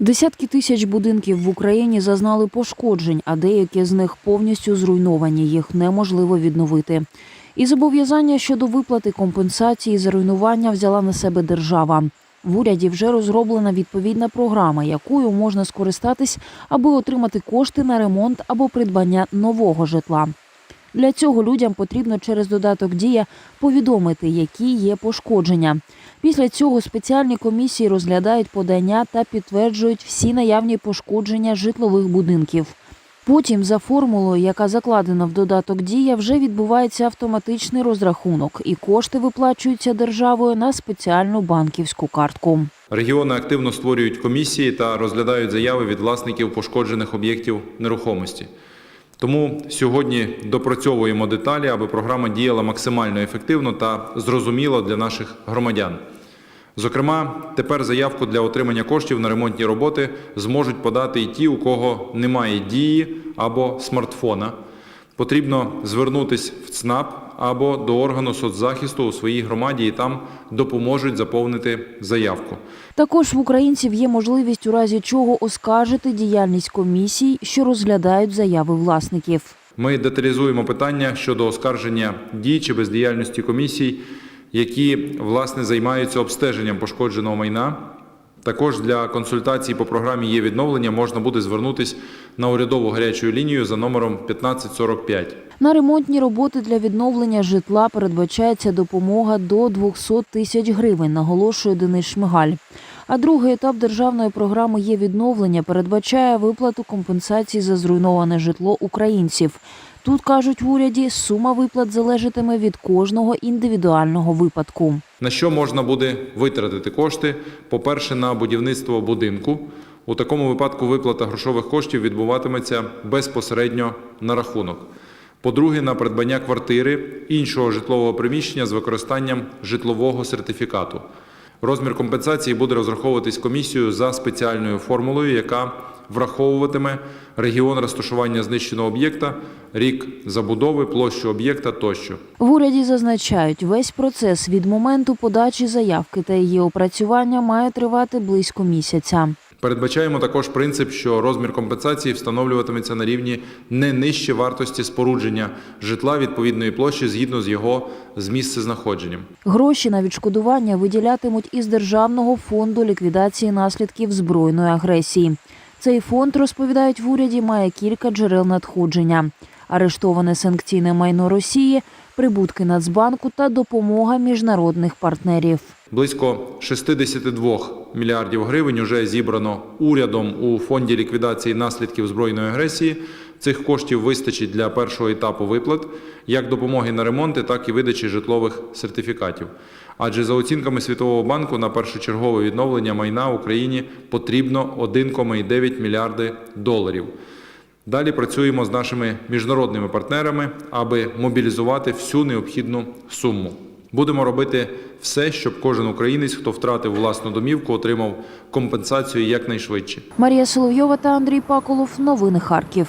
Десятки тисяч будинків в Україні зазнали пошкоджень, а деякі з них повністю зруйновані. Їх неможливо відновити. І зобов'язання щодо виплати компенсації за руйнування взяла на себе держава. В уряді вже розроблена відповідна програма, якою можна скористатись, аби отримати кошти на ремонт або придбання нового житла. Для цього людям потрібно через додаток Дія повідомити, які є пошкодження. Після цього спеціальні комісії розглядають подання та підтверджують всі наявні пошкодження житлових будинків. Потім, за формулою, яка закладена в додаток Дія, вже відбувається автоматичний розрахунок, і кошти виплачуються державою на спеціальну банківську картку. Регіони активно створюють комісії та розглядають заяви від власників пошкоджених об'єктів нерухомості. Тому сьогодні допрацьовуємо деталі, аби програма діяла максимально ефективно та зрозуміло для наших громадян. Зокрема, тепер заявку для отримання коштів на ремонтні роботи зможуть подати і ті, у кого немає дії або смартфона. Потрібно звернутися в ЦНАП або до органу соцзахисту у своїй громаді, і там допоможуть заповнити заявку. Також в українців є можливість у разі чого оскаржити діяльність комісій, що розглядають заяви власників. Ми деталізуємо питання щодо оскарження дій чи бездіяльності комісій, які власне займаються обстеженням пошкодженого майна. Також для консультацій по програмі є відновлення можна буде звернутися на урядову гарячу лінію за номером 1545. На ремонтні роботи для відновлення житла передбачається допомога до 200 тисяч гривень, наголошує Денис Шмигаль. А другий етап державної програми є відновлення передбачає виплату компенсацій за зруйноване житло українців. Тут кажуть в уряді, сума виплат залежатиме від кожного індивідуального випадку. На що можна буде витратити кошти? По-перше, на будівництво будинку. У такому випадку виплата грошових коштів відбуватиметься безпосередньо на рахунок. По-друге, на придбання квартири іншого житлового приміщення з використанням житлового сертифікату. Розмір компенсації буде розраховуватись комісією за спеціальною формулою, яка враховуватиме регіон розташування знищеного об'єкта, рік забудови, площу об'єкта тощо. В уряді зазначають, весь процес від моменту подачі заявки та її опрацювання має тривати близько місяця. Передбачаємо також принцип, що розмір компенсації встановлюватиметься на рівні не нижче вартості спорудження житла відповідної площі згідно з його з місцезнаходженням. Гроші на відшкодування виділятимуть із Державного фонду ліквідації наслідків збройної агресії. Цей фонд, розповідають в уряді, має кілька джерел надходження: арештоване санкційне майно Росії, прибутки Нацбанку та допомога міжнародних партнерів. Близько 62 мільярдів гривень вже зібрано урядом у фонді ліквідації наслідків збройної агресії. Цих коштів вистачить для першого етапу виплат, як допомоги на ремонти, так і видачі житлових сертифікатів. Адже за оцінками Світового банку на першочергове відновлення майна Україні потрібно 1,9 мільярди доларів. Далі працюємо з нашими міжнародними партнерами, аби мобілізувати всю необхідну суму. Будемо робити все, щоб кожен українець, хто втратив власну домівку, отримав компенсацію якнайшвидше. Марія Соловйова та Андрій Паколов. Новини Харків.